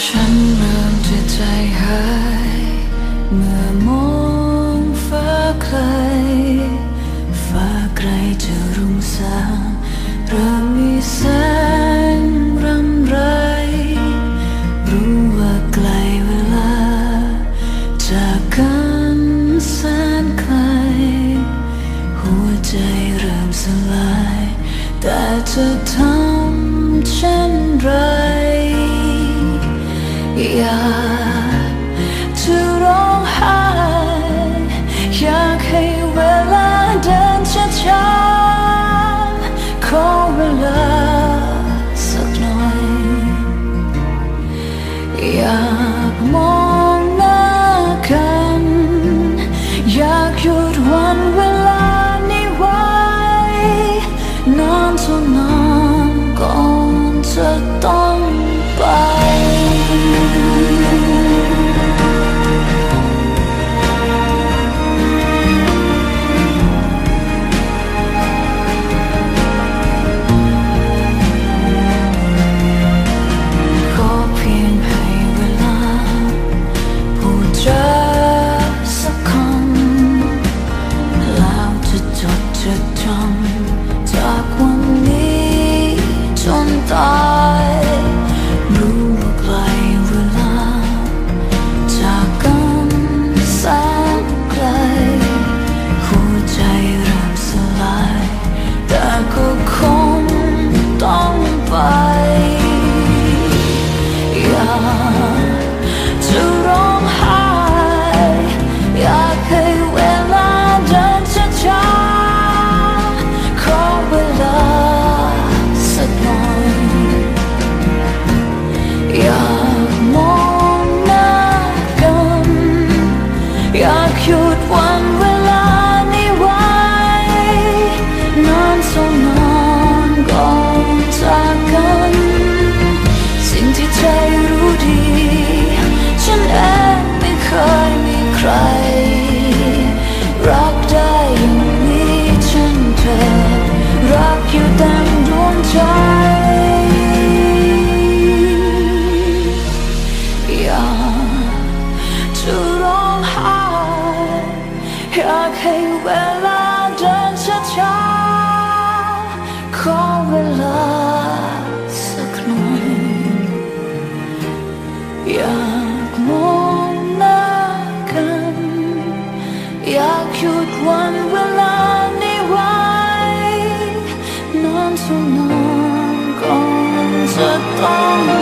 ฉันเริ่มใจหาย เมื่อมองฟ้าไกล ฟ้าไกลจะรุ่งสางเริ่มมีแสงรำไร รู้ว่าไกลเวลา จากันแสนไกล หัวใจเริ่มสลาย แต่จะทำ Yeah. Jak jutła 陪稳了整车窗，空为了色浓，jak monakan, jak you'd one will anyway, non so non, gone so gone.